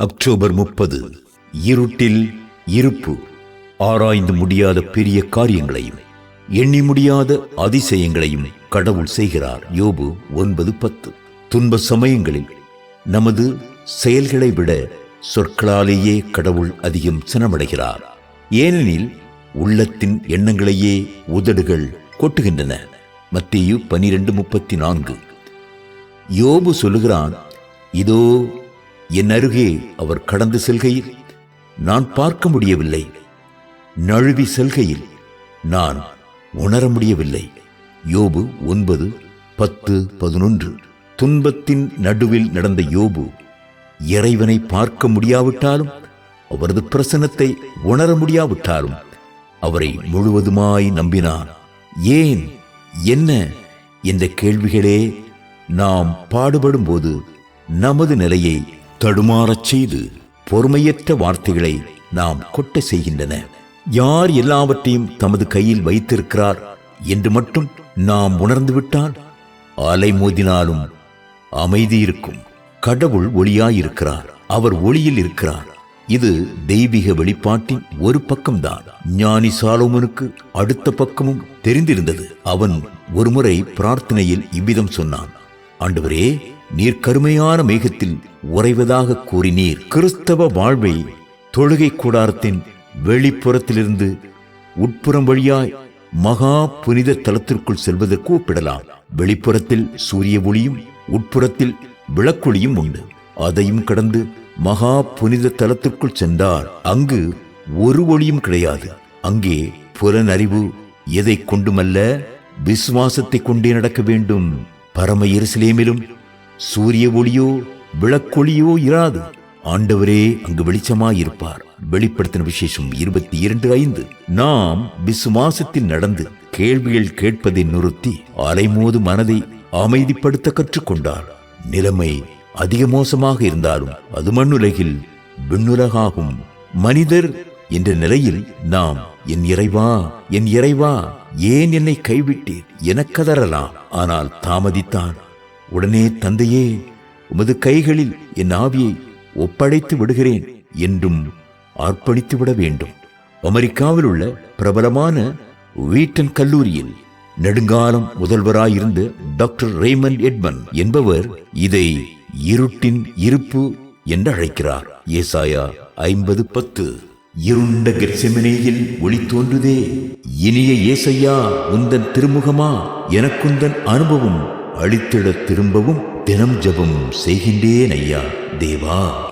October முப்பது. இருட்டில் இருப்பு. ஆராய்ந்து முடியாத பெரிய காரியங்களையும் எண்ணி முடியாத அதிசயங்களையும் கடவுள் செய்கிறார். யோபு ஒன்பது பத்து. துன்ப சமயங்களில் நமது செயல்களை விட சொற்களாலேயே கடவுள் அதிகம் சினமடைகிறார். ஏனெனில் உள்ளத்தின் எண்ணங்களையே உதடுகள் கொட்டுகின்றன. மத்தியு பனிரெண்டு முப்பத்தி நான்கு. யோபு சொல்லுகிறான் இதோ என் அருகே அவர் கடந்து செல்கையில் நான் பார்க்க முடியவில்லை. நழுவி செல்கையில் நான் உணர முடியவில்லை. யோபு ஒன்பது பத்து பதினொன்று. துன்பத்தின் நடுவில் நடந்த யோபு இறைவனை பார்க்க முடியாவிட்டாலும் அவரது பிரசனத்தை உணர முடியாவிட்டாலும் அவரை முழுவதுமாய் நம்பினான். ஏன்? என்ன? என்ற கேள்விகளே நாம் பாடுபடும் போது நமது நிலையை தடுமாறச் செய்து பொறுமையற்ற வார்த்தைகளை நாம் கொட்ட செய்கின்றன. யார் எல்லாவற்றையும் தமது கையில் வைத்திருக்கிறார் என்று மட்டும் நாம் உணர்ந்துவிட்டால் அலைமோதினாலும் அமைதி இருக்கும். கடவுள் ஒளியாயிருக்கிறார். அவர் ஒளியில் இருக்கிறார். இது தெய்வீக வெளிப்பாட்டின் ஒரு பக்கம்தான். ஞானி சாலோமனுக்கு அடுத்த பக்கமும் தெரிந்திருந்தது. அவன் ஒருமுறை பிரார்த்தனையில் இவ்விதம் சொன்னான். ஆண்டவரே நீர் கருமையான மேகத்தில் உறைவதாக கூறினீர். கிறிஸ்தவ வாழ்வை தொழுகை கூடாரத்தின் வெளிப்புறத்திலிருந்து உட்புறம் வழியாய் மகா புனித தலத்திற்குள் செல்வதற்கு ஒப்பிடலாம் வெளிப்புறத்தில் சூரிய ஒளியும் உட்புறத்தில் விளக்கொளியும் உண்டு. அதையும் கடந்து மகா புனித தலத்திற்குள் சென்றார். அங்கு ஒரு ஒளியும் கிடையாது. அங்கே புலனறிவு எதை கொண்டுமல்ல? விசுவாசத்தை கொண்டே நடக்க வேண்டும். பரம எருசலேமிலும் சூரிய ஒளியோ விளக்கொளியோ இராது. ஆண்டவரே அங்கு வெளிச்சமாயிருப்பார். வெளிப்படுத்தின விசேஷம் இருபத்தி இரண்டு ஐந்து. நாம் விசுவாசத்தில் நடந்து கேள்விகள் கேட்பதை நிறுத்தி அலைமோது மனதை அமைதிப்படுத்த கற்றுக்கொண்டார் நிலைமை அதிக மோசமாக இருந்தாலும் அது மண்ணுலகில் விண்ணுலகாகும். மனிதர் என்ற நிலையில் நாம் என் இறைவா என் இறைவா ஏன் என்னை கைவிட்டீர்? என கதறலாம் ஆனால் தாமதித்தான். உடனே தந்தையே உமது கைகளில் என் ஆவியை ஒப்படைத்து விடுகிறேன் என்றும் அர்ப்பணித்து விட வேண்டும். அமெரிக்காவில் உள்ள பிரபலமான வீட்டன் கல்லூரியில் நெடுங்காலம் முதல்வராயிருந்த டாக்டர் ரேமன் எட்மன் என்பவர் இதை இருட்டின் இருப்பு என்று அழைக்கிறார். ஏசாயா ஐம்பது பத்து. இருண்ட கெர்செமனேயில் ஒளி தோன்றுதே. இனிய ஏசையா உந்தன் திருமுகமா? எனக்குந்தன் அனுபவம் அழித்திட திரும்பவும் தினம் ஜெபம் செய்கின்றேன் ஐயா தேவா.